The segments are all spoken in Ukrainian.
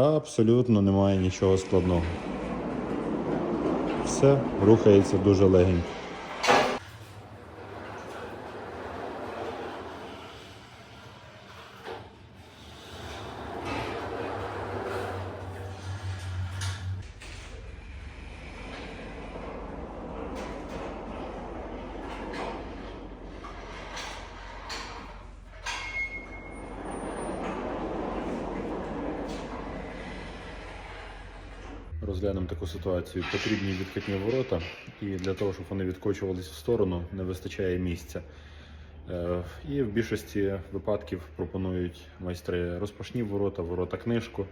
абсолютно немає нічого складного. Все рухається дуже легенько. Розглянемо таку ситуацію. Потрібні відкатні ворота, і для того, щоб вони відкочувалися в сторону, не вистачає місця. Е, І в більшості випадків пропонують майстри розпашні ворота, ворота книжку.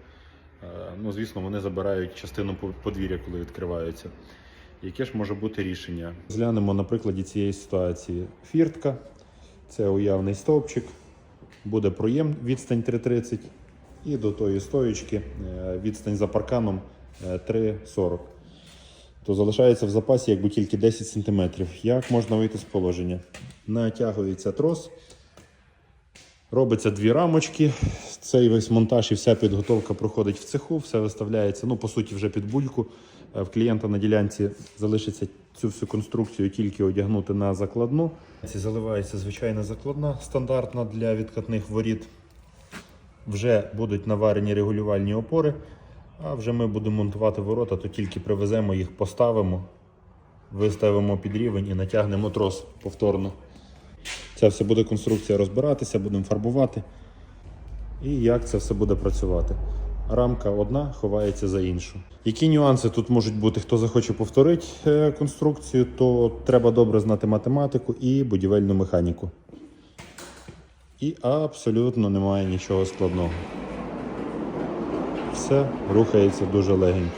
Е, Ну, звісно, вони забирають частину подвір'я, коли відкриваються. Яке ж може бути рішення? Зглянемо на прикладі цієї ситуації. Фіртка, це уявний стовпчик, буде проєм відстань 3,30 і до тої стоєчки е, відстань за парканом 3,40. То залишається в запасі якби тільки 10 см. Як можна вийти з положення? Натягується трос, робиться дві рамочки. Цей весь монтаж і вся підготовка проходить в цеху, все виставляється, ну, по суті, вже під бульку. Е, В клієнта на ділянці залишиться цю всю конструкцію тільки одягнути на закладну. Заливається звичайна закладна, стандартна для відкатних воріт. Вже будуть наварені регулювальні опори, а вже ми будемо монтувати ворота, то тільки привеземо їх, поставимо, виставимо під рівень і натягнемо трос повторно. Ця все буде конструкція розбиратися, будемо фарбувати. І як це все буде працювати. Рамка одна ховається за іншу. Які нюанси тут можуть бути? Хто захоче повторити е, конструкцію, то треба добре знати математику і будівельну механіку. І абсолютно немає нічого складного. Все рухається дуже легенько.